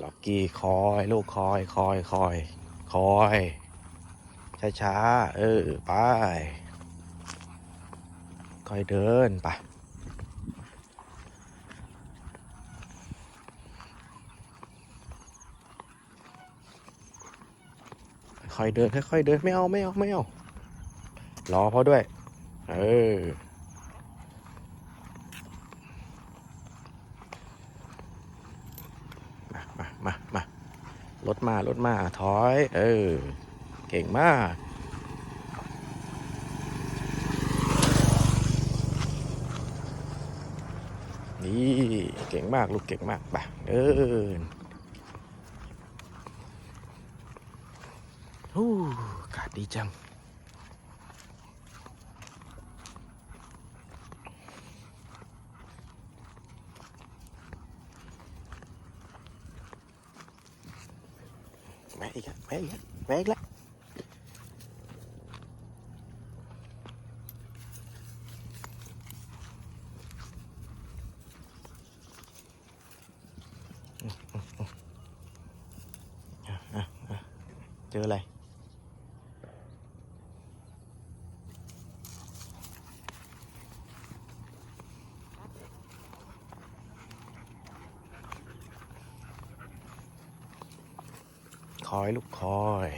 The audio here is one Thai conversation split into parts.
ล็อกกี้คอย ลูกคอยคอยคอยคอยช้าช้าๆเออไปคอยเดินไปค่อยเดินค่อยๆเดินไม่เอาไม่เอาไม่เอารอเขาด้วย เออ มามามามารถมารถมาถอย เออ เก่งมาก นี่ เก่งมาก ลูกเก่งมากไปเดินฮู้อากาศดีจัง แม่อีกแล้วแม่อีกแล้วแม่อีกแล้วอะอะอะเจออะไร ค อยลูกคอย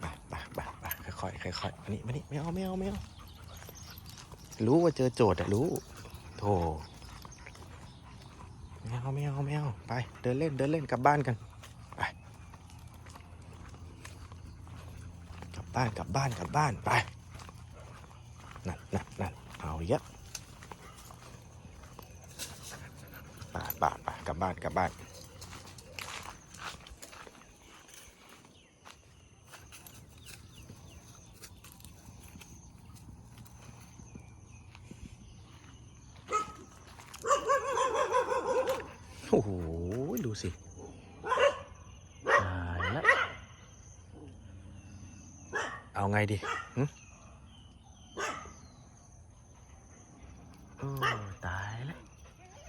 ไปไปไปไปค่อยๆค่อยๆมานี่มานี่ไม่เอาไม่เอาไม่เอา รู้ว่าเจอโจทย์อะรู้โธ่ไม่เอาไม่เอาไม่เอา ไป เดินเล่นเดินเล่นกลับบ้านกัน ไป กลั บ้านกลับบ้านกลับบ้านไปนั่นนั่นนั่นเอาเยอะไปไปไปกลับบ้านกลับบ้านโอ้โหดูสิตายแล้ว เอาไงดีโอ้ตายแล้ว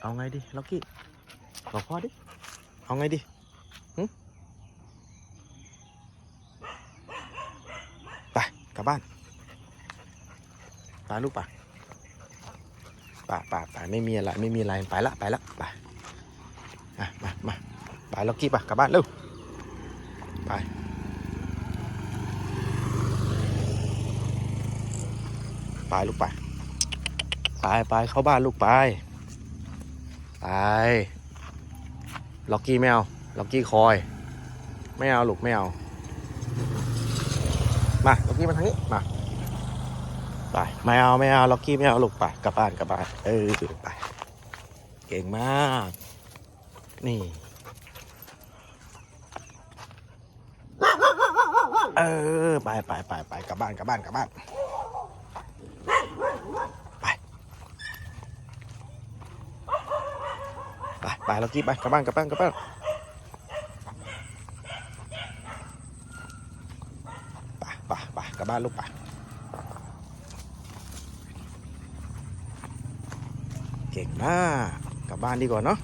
เอาไงดีล็อกกี้บอกพ่อดิ เอาไงดีไปกลับบ้านไปลูกป่ะป่าป่าป่าไม่มีอะไรไม่มีอะไรไปละไปละไปอะมามาไปล็อกกี้ป่ะกลับบ้านเร็วไป ไปลูกไปไปไปเข้าบ้านลูกไปไปล็อกกี้ไม่เอาล็อกกี้คอย ไม่เอาลูกไม่เอามาล็อกกี้มาทางนี้มาไปไม่เอาไม่เอาล็อกกี้ไม่เอาลูกไปกลับบ้านกลับบ้านเออไปเก่งมาก นี่ เออไปไปไปไปกลับบ้านกลับบ้านกลับบ้าน ไปเรากี้ไปกลับบ้านกลับบ้านกลับบ้านไปไปไปกลับบ้านลูกไปเก่งมากกลับบ้านดีกว่าเนาะ